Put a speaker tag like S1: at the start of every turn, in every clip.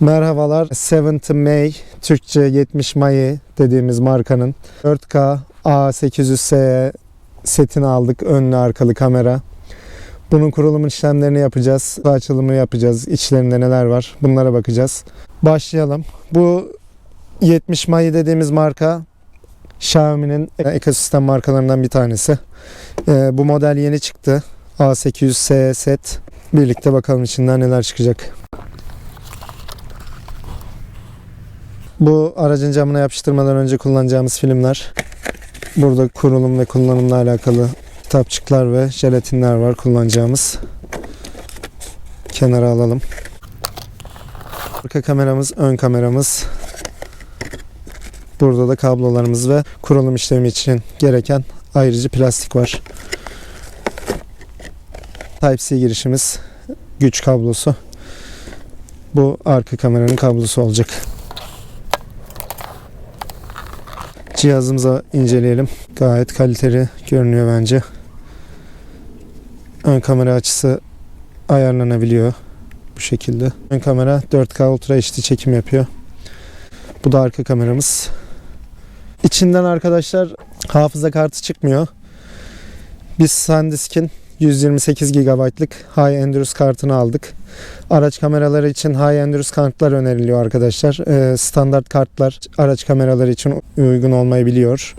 S1: Merhabalar. 70 May, Türkçe 70 Mayı dediğimiz markanın 4K A800S setini aldık. Önlü arkalı kamera. Bunun kurulum işlemlerini yapacağız. Açılımı yapacağız. İçlerinde neler var bunlara bakacağız. Başlayalım. Bu 70 Mayı dediğimiz marka Xiaomi'nin ekosistem markalarından bir tanesi. Ee, bu model yeni çıktı. A800S set. Birlikte bakalım içinden neler çıkacak. Bu aracın camına yapıştırmadan önce kullanacağımız filmler. Burada kurulum ve kullanımla alakalı kitapçıklar ve jelatinler var kullanacağımız. Kenara alalım. Arka kameramız, ön kameramız. Burada da kablolarımız ve kurulum işlemi için gereken ayrıcı plastik var. Type-C girişimiz, güç kablosu. Bu arka kameranın kablosu olacak. Cihazımıza inceleyelim. Gayet kaliteli görünüyor bence. Ön kamera açısı ayarlanabiliyor bu şekilde. Ön kamera 4K Ultra HD çekim yapıyor. Bu da arka kameramız. İçinden arkadaşlar hafıza kartı çıkmıyor. Biz SanDisk'in 128 GB'lık High Endurance kartını aldık. Araç kameraları için High Endurance kartlar öneriliyor arkadaşlar. Ee, standart kartlar araç kameraları için uygun olmayabiliyor.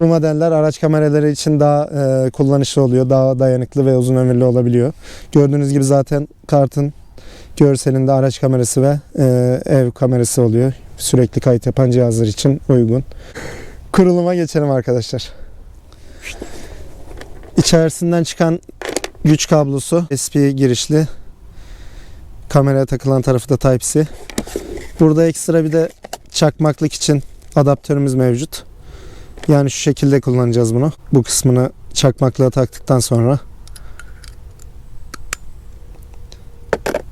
S1: Bu modeller araç kameraları için daha e, kullanışlı oluyor. Daha dayanıklı ve uzun ömürlü olabiliyor. Gördüğünüz gibi zaten kartın görselinde araç kamerası ve e, ev kamerası oluyor. Sürekli kayıt yapan cihazlar için uygun. Kuruluma geçelim arkadaşlar. İçerisinden çıkan güç kablosu SP girişli. Kameraya takılan tarafı da Type-C. Burada ekstra bir de çakmaklık için adaptörümüz mevcut. Yani şu şekilde kullanacağız bunu. Bu kısmını çakmaklığa taktıktan sonra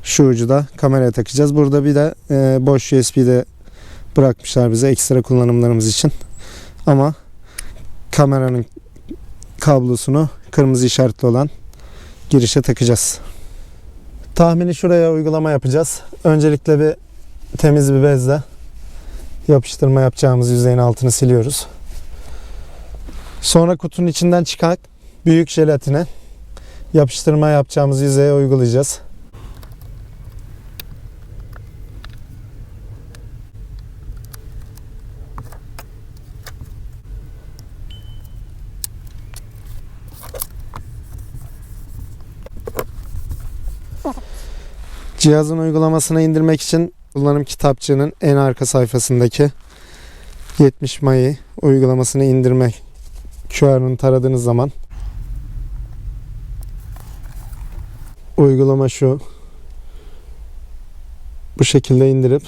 S1: şu ucu da kameraya takacağız. Burada bir de e, boş USB de bırakmışlar bize ekstra kullanımlarımız için. Ama kameranın kablosunu kırmızı işaretli olan girişe takacağız. Tahmini şuraya uygulama yapacağız. Öncelikle bir temiz bir bezle yapıştırma yapacağımız yüzeyin altını siliyoruz. Sonra kutunun içinden çıkan büyük jelatine yapıştırma yapacağımız yüzeye uygulayacağız. Cihazın uygulamasını indirmek için kullanım kitapçığının en arka sayfasındaki 70 Mayı uygulamasını indirme QR'ını taradığınız zaman uygulama şu bu şekilde indirip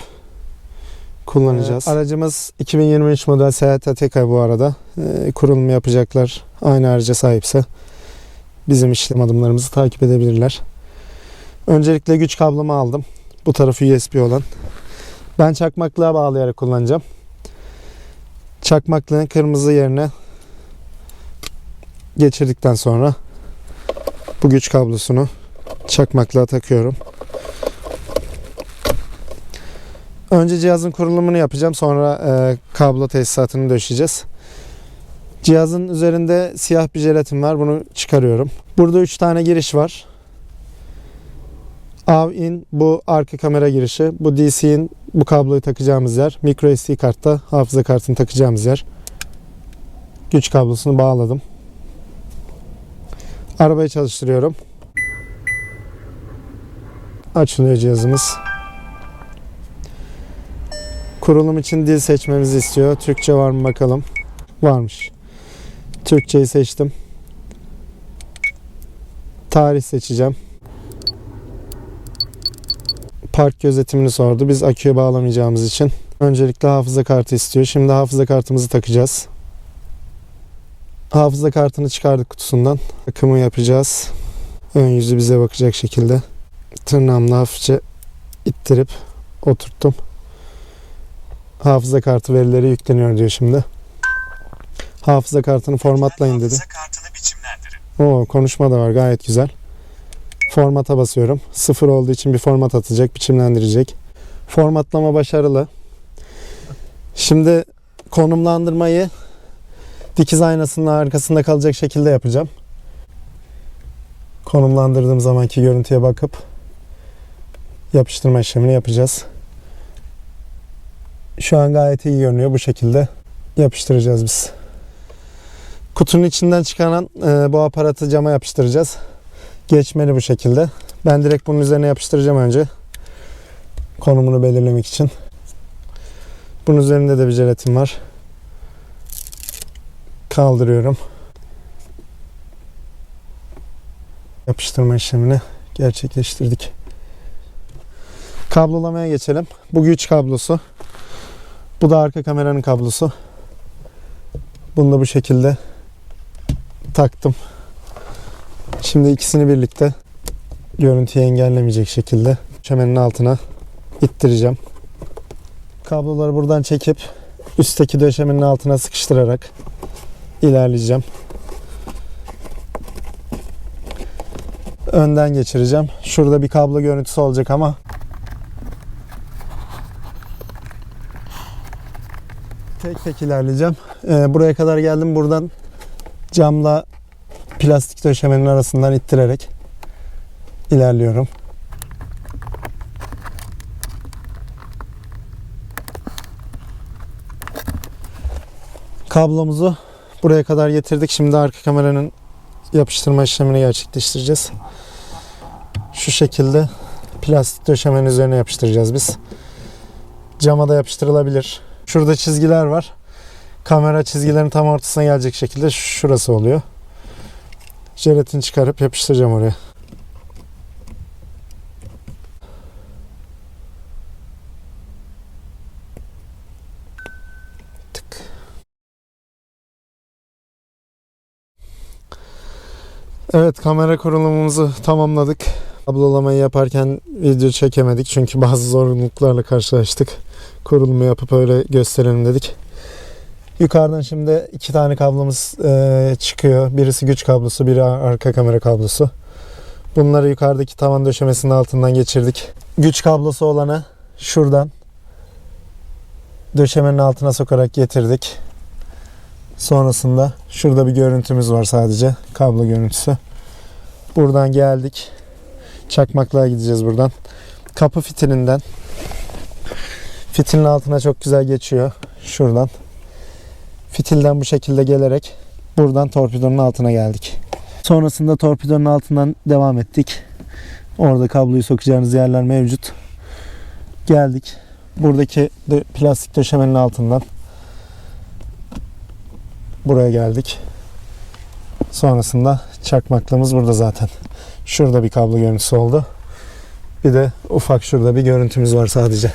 S1: kullanacağız. aracımız 2023 model Seat Ateca bu arada. Ee, kurulum yapacaklar. Aynı araca sahipse bizim işlem adımlarımızı takip edebilirler. Öncelikle güç kablomu aldım. Bu tarafı USB olan. Ben çakmaklığa bağlayarak kullanacağım. Çakmaklığın kırmızı yerine geçirdikten sonra bu güç kablosunu çakmaklığa takıyorum. Önce cihazın kurulumunu yapacağım. Sonra e, kablo tesisatını döşeyeceğiz. Cihazın üzerinde siyah bir jelatin var. Bunu çıkarıyorum. Burada 3 tane giriş var. Av in bu arka kamera girişi. Bu DC'in bu kabloyu takacağımız yer. Micro SD kartta hafıza kartını takacağımız yer. Güç kablosunu bağladım. Arabayı çalıştırıyorum. Açılıyor cihazımız. Kurulum için dil seçmemizi istiyor. Türkçe var mı bakalım. Varmış. Türkçeyi seçtim. Tarih seçeceğim. Park gözetimini sordu. Biz aküye bağlamayacağımız için. Öncelikle hafıza kartı istiyor. Şimdi hafıza kartımızı takacağız. Hafıza kartını çıkardık kutusundan. Takımı yapacağız. Ön yüzü bize bakacak şekilde. Tırnağımla hafifçe ittirip oturttum. Hafıza kartı verileri yükleniyor diyor şimdi. Hafıza kartını formatlayın dedi.
S2: Hafıza kartını biçimlendirin.
S1: Oo konuşma da var gayet güzel. Formata basıyorum. Sıfır olduğu için bir format atacak, biçimlendirecek. Formatlama başarılı. Şimdi konumlandırmayı dikiz aynasının arkasında kalacak şekilde yapacağım. Konumlandırdığım zamanki görüntüye bakıp yapıştırma işlemini yapacağız. Şu an gayet iyi görünüyor. Bu şekilde yapıştıracağız biz. Kutunun içinden çıkan e, bu aparatı cama yapıştıracağız. Geçmeli bu şekilde. Ben direkt bunun üzerine yapıştıracağım önce. Konumunu belirlemek için. Bunun üzerinde de bir jelatin var. Kaldırıyorum. Yapıştırma işlemini gerçekleştirdik. Kablolamaya geçelim. Bu güç kablosu. Bu da arka kameranın kablosu. Bunu da bu şekilde taktım. Şimdi ikisini birlikte görüntüyü engellemeyecek şekilde çemenin altına ittireceğim. Kabloları buradan çekip üstteki döşemenin altına sıkıştırarak ilerleyeceğim. Önden geçireceğim. Şurada bir kablo görüntüsü olacak ama tek tek ilerleyeceğim. Ee, buraya kadar geldim. Buradan camla plastik döşemenin arasından ittirerek ilerliyorum. Kablomuzu buraya kadar getirdik. Şimdi arka kameranın yapıştırma işlemini gerçekleştireceğiz. Şu şekilde plastik döşemenin üzerine yapıştıracağız biz. Cama da yapıştırılabilir. Şurada çizgiler var. Kamera çizgilerin tam ortasına gelecek şekilde şurası oluyor. Jelatin çıkarıp yapıştıracağım oraya. Tık. Evet kamera kurulumumuzu tamamladık. Kablolamayı yaparken video çekemedik çünkü bazı zorunluluklarla karşılaştık. Kurulumu yapıp öyle gösterelim dedik. Yukarıdan şimdi iki tane kablomuz e, çıkıyor. Birisi güç kablosu, biri arka kamera kablosu. Bunları yukarıdaki tavan döşemesinin altından geçirdik. Güç kablosu olanı şuradan döşemenin altına sokarak getirdik. Sonrasında şurada bir görüntümüz var sadece. Kablo görüntüsü. Buradan geldik. Çakmaklığa gideceğiz buradan. Kapı fitilinden fitilin altına çok güzel geçiyor. Şuradan. Fitilden bu şekilde gelerek buradan torpidonun altına geldik. Sonrasında torpidonun altından devam ettik. Orada kabloyu sokacağınız yerler mevcut. Geldik. Buradaki de plastik döşemenin altından buraya geldik. Sonrasında çakmaklığımız burada zaten. Şurada bir kablo görüntüsü oldu. Bir de ufak şurada bir görüntümüz var sadece.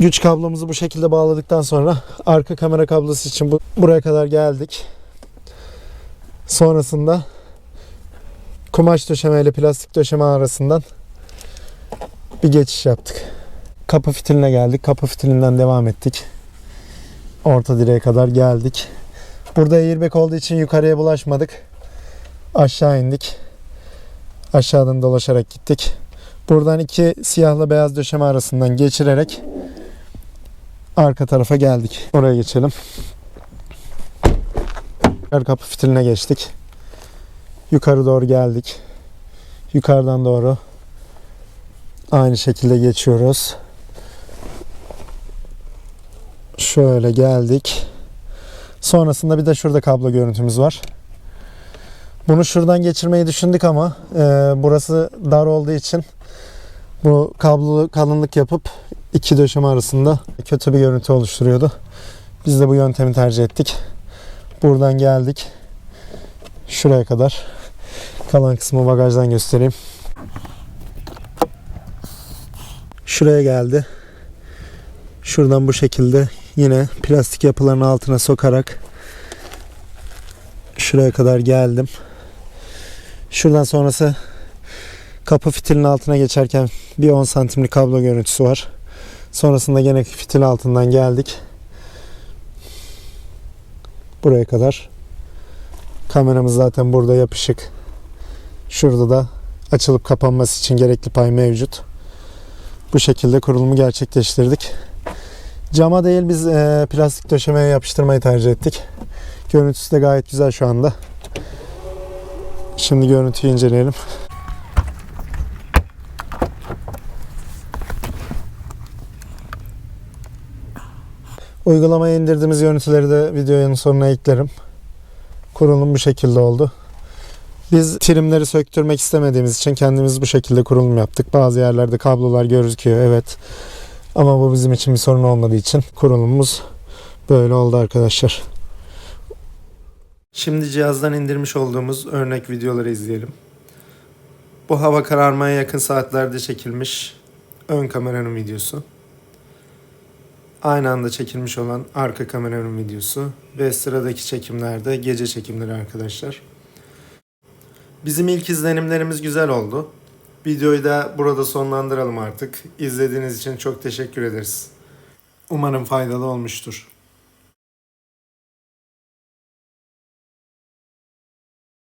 S1: Güç kablomuzu bu şekilde bağladıktan sonra arka kamera kablosu için bu, buraya kadar geldik. Sonrasında kumaş döşeme ile plastik döşeme arasından bir geçiş yaptık. Kapı fitiline geldik. Kapı fitilinden devam ettik. Orta direğe kadar geldik. Burada airbag olduğu için yukarıya bulaşmadık. Aşağı indik. Aşağıdan dolaşarak gittik. Buradan iki siyahla beyaz döşeme arasından geçirerek arka tarafa geldik. Oraya geçelim. Yukarı kapı fitiline geçtik. Yukarı doğru geldik. Yukarıdan doğru aynı şekilde geçiyoruz. Şöyle geldik. Sonrasında bir de şurada kablo görüntümüz var. Bunu şuradan geçirmeyi düşündük ama e, burası dar olduğu için bu kablo kalınlık yapıp iki döşeme arasında kötü bir görüntü oluşturuyordu. Biz de bu yöntemi tercih ettik. Buradan geldik. Şuraya kadar. Kalan kısmı bagajdan göstereyim. Şuraya geldi. Şuradan bu şekilde yine plastik yapıların altına sokarak şuraya kadar geldim. Şuradan sonrası kapı fitilin altına geçerken bir 10 santimlik kablo görüntüsü var. Sonrasında gene fitil altından geldik. Buraya kadar. Kameramız zaten burada yapışık. Şurada da açılıp kapanması için gerekli pay mevcut. Bu şekilde kurulumu gerçekleştirdik. Cama değil biz e, plastik döşemeye yapıştırmayı tercih ettik. Görüntüsü de gayet güzel şu anda. Şimdi görüntüyü inceleyelim. Uygulamaya indirdiğimiz görüntüleri de videonun sonuna eklerim. Kurulum bu şekilde oldu. Biz trimleri söktürmek istemediğimiz için kendimiz bu şekilde kurulum yaptık. Bazı yerlerde kablolar gözüküyor evet. Ama bu bizim için bir sorun olmadığı için kurulumumuz böyle oldu arkadaşlar. Şimdi cihazdan indirmiş olduğumuz örnek videoları izleyelim. Bu hava kararmaya yakın saatlerde çekilmiş ön kameranın videosu. Aynı anda çekilmiş olan arka kameranın videosu ve sıradaki çekimlerde gece çekimleri arkadaşlar. Bizim ilk izlenimlerimiz güzel oldu. Videoyu da burada sonlandıralım artık. İzlediğiniz için çok teşekkür ederiz. Umarım faydalı olmuştur.